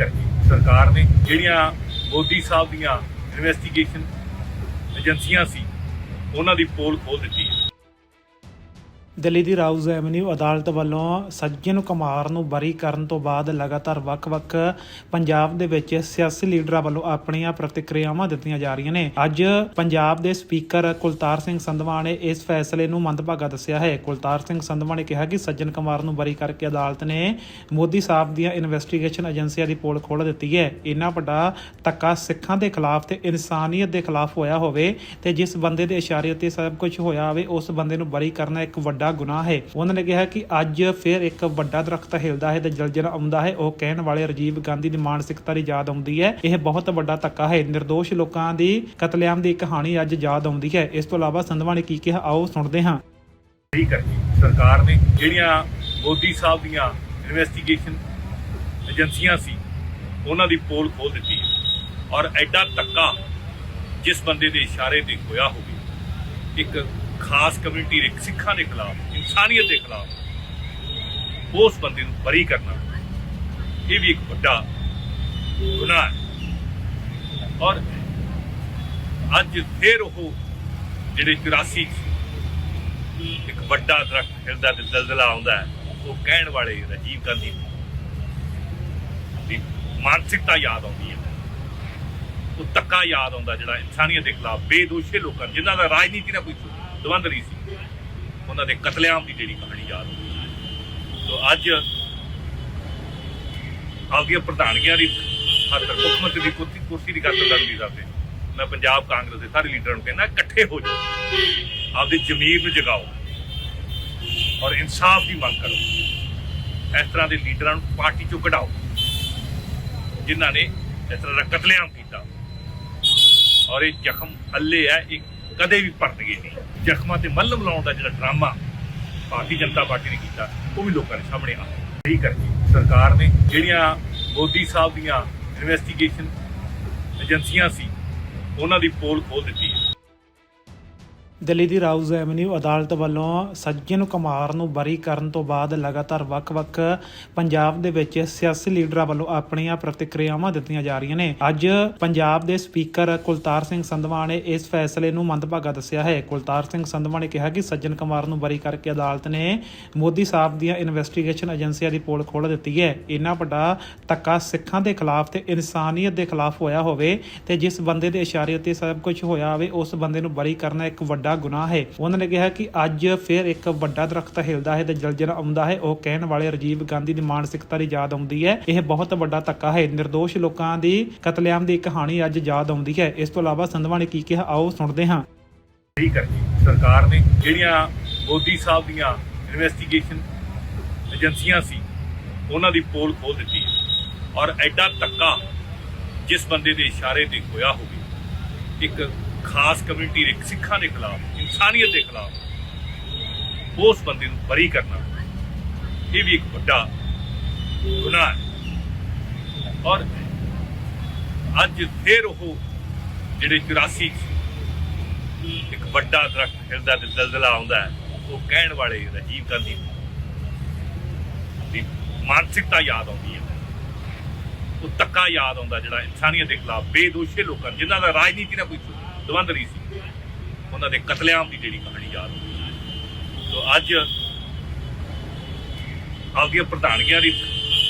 ਕਰਕੇ ਸਰਕਾਰ ਨੇ ਜਿਹੜੀਆਂ ਮੋਦੀ ਸਾਹਿਬ ਦੀਆਂ ਇਨਵੈਸਟੀਗੇਸ਼ਨ ਏਜੰਸੀਆਂ ਸੀ, ਉਹਨਾਂ ਦੀ ਪੋਲ ਖੋਲ ਦਿੱਤੀ। ਦਿੱਲੀ ਦੀ ਰਾਊਜ਼ ਐਵਨਿਊ ਅਦਾਲਤ ਵੱਲੋਂ ਸੱਜਣ ਕੁਮਾਰ ਨੂੰ ਬਰੀ ਕਰਨ ਤੋਂ ਬਾਅਦ ਲਗਾਤਾਰ ਵੱਖ-ਵੱਖ ਪੰਜਾਬ ਦੇ ਵਿੱਚ ਸਿਆਸੀ ਲੀਡਰਾਂ ਵੱਲੋਂ ਆਪਣੀਆਂ ਪ੍ਰਤੀਕਿਰਿਆਵਾਂ ਦਿੱਤੀਆਂ ਜਾ ਰਹੀਆਂ ਨੇ। ਅੱਜ ਪੰਜਾਬ ਦੇ ਸਪੀਕਰ ਕੁਲਤਾਰ ਸਿੰਘ ਸੰਧਵਾ ਨੇ ਇਸ ਫੈਸਲੇ ਨੂੰ ਮੰਦਭਾਗਾ ਦੱਸਿਆ ਹੈ। ਕੁਲਤਾਰ ਸਿੰਘ ਸੰਧਵਾ ਨੇ ਕਿਹਾ ਕਿ ਸੱਜਣ ਕੁਮਾਰ ਨੂੰ ਬਰੀ ਕਰਕੇ ਅਦਾਲਤ ਨੇ ਮੋਦੀ ਸਾਹਿਬ ਦੀਆਂ ਇਨਵੈਸਟੀਗੇਸ਼ਨ ਏਜੰਸੀਆਂ ਦੀ ਪੋਲ ਖੋਲ੍ਹ ਦਿੱਤੀ ਹੈ। ਇੰਨਾ ਵੱਡਾ ਧੱਕਾ ਸਿੱਖਾਂ ਦੇ ਖਿਲਾਫ ਤੇ ਇਨਸਾਨੀਅਤ ਦੇ ਖਿਲਾਫ ਹੋਇਆ ਹੋਵੇ ਤੇ ਜਿਸ ਬੰਦੇ ਦੇ ਇਸ਼ਾਰੇ ਉੱਤੇ ਸਭ ਕੁਝ ਹੋਇਆ ਹੋਵੇ, ਉਸ ਬੰਦੇ ਨੂੰ ਬਰੀ ਕਰਨਾ ਇੱਕ ਵੱਡਾ ਗੁਨਾਹ ਹੈ। ਉਹਨਾਂ ਨੇ ਕਿਹਾ ਕਿ ਅੱਜ ਫਿਰ ਇੱਕ ਵੱਡਾ ਦਰਖਤ ਹਿਲਦਾ ਹੈ ਤੇ ਜਲਜਲ ਆਉਂਦਾ ਹੈ, ਉਹ ਕਹਿਣ ਵਾਲੇ ਰਾਜੀਵ ਗਾਂਧੀ ਦੀ ਮਾਨਸਿਕਤਾ ਦੀ ਯਾਦ ਆਉਂਦੀ ਹੈ। ਇਹ ਬਹੁਤ ਵੱਡਾ ਧੱਕਾ ਹੈ। નિર્ਦੋਸ਼ ਲੋਕਾਂ ਦੀ ਕਤਲੇਆਮ ਦੀ ਕਹਾਣੀ ਅੱਜ ਯਾਦ ਆਉਂਦੀ ਹੈ। ਇਸ ਤੋਂ ਇਲਾਵਾ ਸੰਧਵਾ ਨੇ ਕੀ ਕਿਹਾ, ਆਓ ਸੁਣਦੇ ਹਾਂ। ਸਹੀ ਕਰਕੇ ਸਰਕਾਰ ਨੇ ਜਿਹੜੀਆਂ ਮੋਦੀ ਸਾਹਿਬ ਦੀਆਂ ਇਨਵੈਸਟੀਗੇਸ਼ਨ ਏਜੰਸੀਆਂ ਸੀ, ਉਹਨਾਂ ਦੀ ਪੋਲ ਖੋਲ ਦਿੱਤੀ ਹੈ। ਔਰ ਐਡਾ ਧੱਕਾ ਜਿਸ ਬੰਦੇ ਦੇ ਇਸ਼ਾਰੇ ਤੇ ਹੋਇਆ ਹੋਵੇ, ਇੱਕ ਖਾਸ ਕਮਿਊਨਿਟੀ ਦੇ ਸਿੱਖਾਂ ਦੇ ਖਿਲਾਫ, ਇਨਸਾਨੀਅਤ ਦੇ ਖਿਲਾਫ ਉਸ ਬੰਦੇ ਨੂੰ ਬਰੀ ਕਰਨਾ ਇਹ ਵੀ ਇੱਕ ਵੱਡਾ ਗੁਨਾਹ ਹੈ। ਔਰ ਅੱਜ ਫਿਰ ਉਹ ਜਿਹੜੇ 84 ਇੱਕ ਵੱਡਾ ਦਰਖਤ ਹਿਲਦਾ ਤੇ ਜ਼ਲਜ਼ਲਾ ਆਉਂਦਾ ਹੈ, ਉਹ ਕਹਿਣ ਵਾਲੇ ਰਾਜੀਵ ਗਾਂਧੀ ਦੀ ਮਾਨਸਿਕਤਾ ਯਾਦ ਆਉਂਦੀ ਹੈ। ਉਹ ਤੱਕਾ ਯਾਦ ਆਉਂਦਾ ਜਿਹੜਾ ਇਨਸਾਨੀਅਤ ਦੇ ਖਿਲਾਫ ਬੇਦੋਸ਼ੇ ਲੋਕਾਂ ਜਿਨ੍ਹਾਂ ਦਾ ਰਾਜਨੀਤੀ ਨਾਲ ਕੋਈ ਦਵੰਦ ਸੀ। ਉਹਨਾਂ ਦੇ ਕਤਲੇਆਮ ਦੀ ਜਿਹੜੀ ਕਹਾਣੀ ਯਾਦ ਸੋ। ਅੱਜ ਆਪਦੀਆਂ ਪ੍ਰਧਾਨਗੀਆਂ ਦੀ ਖਾਤਰ ਮੁੱਖ ਮੰਤਰੀ ਦੀ ਕੁਰਸੀ ਕੁਰਸੀ ਦੀ ਖਾਤਰ ਲੜਦੀ ਕਰਦੇ ਮੈਂ ਪੰਜਾਬ ਕਾਂਗਰਸ ਦੇ ਸਾਰੇ ਲੀਡਰਾਂ ਨੂੰ ਕਹਿੰਦਾ, ਇਕੱਠੇ ਹੋ ਜਾਓ। ਆਪਦੀ ਜ਼ਮੀਰ ਨੂੰ ਜਗਾਓ ਔਰ ਇਨਸਾਫ ਦੀ ਮੰਗ ਕਰੋ। ਇਸ ਤਰ੍ਹਾਂ ਦੇ ਲੀਡਰਾਂ ਨੂੰ ਪਾਰਟੀ ਚੋਂ ਕਢਾਓ, ਜਿਨ੍ਹਾਂ ਨੇ ਇਸ ਤਰ੍ਹਾਂ ਦਾ ਕਤਲੇਆਮ ਕੀਤਾ। ਔਰ ਇਹ ਜ਼ਖਮ ਅੱਲੇ ਹੈ, ਇੱਕ ਕਦੇ ਵੀ ਭਰਨਗੇ ਨਹੀਂ। ਜ਼ਖਮਾਂ ਤੇ ਮੱਲਮ ਲਾਉਣ ਦਾ ਜਿਹੜਾ ਡਰਾਮਾ ਭਾਰਤੀ ਜਨਤਾ ਪਾਰਟੀ ਨੇ ਕੀਤਾ, ਉਹ ਵੀ ਲੋਕਾਂ ਦੇ ਸਾਹਮਣੇ ਆ। ਸਹੀ ਕਰਕੇ ਸਰਕਾਰ ਨੇ ਜਿਹੜੀਆਂ ਮੋਦੀ ਸਾਹਿਬ ਦੀਆਂ ਇਨਵੈਸਟੀਗੇਸ਼ਨ ਏਜੰਸੀਆਂ ਸੀ, ਉਹਨਾਂ ਦੀ ਪੋਲ ਖੋਲ ਦਿੱਤੀ। ਦਿੱਲੀ ਦੀ ਰਾਊਜ਼ ਐਵਨਿਊ ਅਦਾਲਤ ਵੱਲੋਂ ਸੱਜਣ ਕੁਮਾਰ ਨੂੰ ਬਰੀ ਕਰਨ ਤੋਂ ਬਾਅਦ ਲਗਾਤਾਰ ਵੱਖ-ਵੱਖ ਪੰਜਾਬ ਦੇ ਵਿੱਚ ਸਿਆਸੀ ਲੀਡਰਾਂ ਵੱਲੋਂ ਆਪਣੀਆਂ ਪ੍ਰਤੀਕਿਰਿਆਵਾਂ ਦਿੱਤੀਆਂ ਜਾ ਰਹੀਆਂ ਨੇ। ਅੱਜ ਪੰਜਾਬ ਦੇ ਸਪੀਕਰ ਕੁਲਤਾਰ ਸਿੰਘ ਸੰਧਵਾ ਨੇ ਇਸ ਫੈਸਲੇ ਨੂੰ ਮੰਦਭਾਗਾ ਦੱਸਿਆ ਹੈ। ਕੁਲਤਾਰ ਸਿੰਘ ਸੰਧਵਾ ਨੇ ਕਿਹਾ ਕਿ ਸੱਜਣ ਕੁਮਾਰ ਨੂੰ ਬਰੀ ਕਰਕੇ ਅਦਾਲਤ ਨੇ ਮੋਦੀ ਸਾਹਿਬ ਦੀਆਂ ਇਨਵੈਸਟੀਗੇਸ਼ਨ ਏਜੰਸੀਆਂ ਦੀ ਪੋਲ ਖੋਲ੍ਹ ਦਿੱਤੀ ਹੈ। ਇੰਨਾ ਵੱਡਾ ਧੱਕਾ ਸਿੱਖਾਂ ਦੇ ਖਿਲਾਫ ਤੇ ਇਨਸਾਨੀਅਤ ਦੇ ਖਿਲਾਫ ਹੋਇਆ ਹੋਵੇ ਤੇ ਜਿਸ ਬੰਦੇ ਦੇ ਇਸ਼ਾਰੇ ਉੱਤੇ ਸਭ ਕੁਝ ਹੋਇਆ ਹੋਵੇ, ਉਸ ਬੰਦੇ ਨੂੰ ਬਰੀ ਕਰਨਾ ਇੱਕ ਵੱਡਾ ਗੁਨਾਹ ਹੈ। ਉਹਨਾਂ ਨੇ ਕਿਹਾ ਕਿ ਅੱਜ ਫਿਰ ਇੱਕ ਵੱਡਾ ਦਰਖਤ ਹਿਲਦਾ ਹੈ ਤੇ ਜਲਜਲ ਆਉਂਦਾ ਹੈ। ਉਹ ਕਹਿਣ ਵਾਲੇ ਰਾਜੀਵ ਗਾਂਧੀ ਦੀ ਮਾਨਸਿਕਤਾ ਦੀ ਯਾਦ ਆਉਂਦੀ ਹੈ। ਇਹ ਬਹੁਤ ਵੱਡਾ ਧੱਕਾ ਹੈ। નિર્ਦੋਸ਼ ਲੋਕਾਂ ਦੀ ਕਤਲੇਆਮ ਦੀ ਕਹਾਣੀ ਅੱਜ ਯਾਦ ਆਉਂਦੀ ਹੈ। ਇਸ ਤੋਂ ਇਲਾਵਾ ਸੰਧਵਾ ਨੇ ਕੀ ਕਿਹਾ? ਆਓ ਸੁਣਦੇ ਹਾਂ। ਸਹੀ ਕਰਕੇ ਸਰਕਾਰ ਨੇ ਜਿਹੜੀਆਂ ਮੋਦੀ ਸਾਹਿਬ ਦੀਆਂ ਇਨਵੈਸਟੀਗੇਸ਼ਨ ਏਜੰਸੀਆਂ ਸੀ, ਉਹਨਾਂ ਦੀ ਪੋਲ ਖੋਲ ਦਿੱਤੀ ਹੈ। ਔਰ ਐਡਾ ਧੱਕਾ ਜਿਸ ਬੰਦੇ ਦੇ ਇਸ਼ਾਰੇ ਤੇ ਹੋਇਆ ਹੋਵੇ, ਇੱਕ ਖਾਸ ਕਮਿਊਨਿਟੀ ਦੇ ਸਿੱਖਾਂ ਦੇ ਖਿਲਾਫ, ਇਨਸਾਨੀਅਤ ਦੇ ਖਿਲਾਫ ਉਸ ਬੰਦੇ ਨੂੰ ਬਰੀ ਕਰਨਾ। ਇਹ ਵੀ ਇੱਕ ਵੱਡਾ ਗੁਨਾਹ ਹੈ। ਔਰ ਅੱਜ ਫਿਰ ਉਹ ਜਿਹੜੇ 84 ਇੱਕ ਵੱਡਾ ਦਰਖਤ ਹਿਰਦਾ ਤੇ ਜ਼ਲਜ਼ਲਾ ਆਉਂਦਾ ਹੈ, ਉਹ ਕਹਿਣ ਵਾਲੇ ਰਾਜੀਵ ਗਾਂਧੀ ਦੀ ਮਾਨਸਿਕਤਾ ਯਾਦ ਆਉਂਦੀ ਹੈ। ਉਹ ਤੱਕਾ ਯਾਦ ਆਉਂਦਾ ਜਿਹੜਾ ਇਨਸਾਨੀਅਤ ਦੇ ਖਿਲਾਫ ਬੇਦੋਸ਼ੇ ਲੋਕਾਂ, ਜਿਨ੍ਹਾਂ ਦਾ ਰਾਜਨੀਤੀ ਨਾਲ ਕੋਈ ਦਵੰਦ ਨਹੀਂ ਸੀ। ਉਹਨਾਂ ਦੇ ਕਤਲੇਆਮ ਦੀ ਜਿਹੜੀ ਕਹਾਣੀ ਯਾਦ ਆਉਂਦੀ ਸੋ ਅੱਜ ਆਪਦੀਆਂ ਪ੍ਰਧਾਨਗੀਆਂ ਦੀ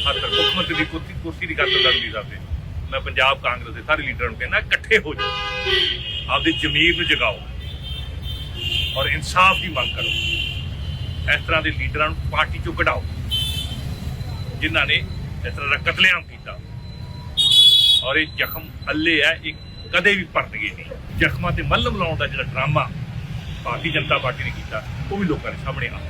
ਖਾਤਰ ਮੁੱਖ ਮੰਤਰੀ ਦੀ ਕੁਰਸੀ ਕੁਰਸੀ ਦੀ ਖਾਤਰ ਲੜਦੀ ਕਰਦੇ ਮੈਂ ਪੰਜਾਬ ਕਾਂਗਰਸ ਦੇ ਸਾਰੇ ਲੀਡਰਾਂ ਨੂੰ ਕਹਿੰਦਾ, ਇਕੱਠੇ ਹੋ ਜਾਓ। ਆਪਦੀ ਜ਼ਮੀਰ ਨੂੰ ਜਗਾਓ। ਔਰ ਇਨਸਾਫ ਦੀ ਮੰਗ ਕਰੋ। ਇਸ ਤਰ੍ਹਾਂ ਦੇ ਲੀਡਰਾਂ ਨੂੰ ਪਾਰਟੀ ਚੋਂ ਕਢਾਓ, ਜਿਨ੍ਹਾਂ ਨੇ ਇਸ ਤਰ੍ਹਾਂ ਦਾ ਕਤਲੇਆਮ ਕੀਤਾ। ਔਰ ਇਹ ਜ਼ਖਮ ਹੱਲੇ ਹੈ, ਇੱਕ ਕਦੇ ਵੀ ਭਰਨਗੇ ਨਹੀਂ। ਜ਼ਖਮਾਂ ਤੇ ਮੱਲਮ ਲਾਉਣ ਦਾ ਜਿਹੜਾ ਡਰਾਮਾ ਭਾਰਤੀ ਜਨਤਾ ਪਾਰਟੀ ਨੇ ਕੀਤਾ, ਉਹ ਵੀ ਲੋਕਾਂ ਦੇ ਸਾਹਮਣੇ ਆ।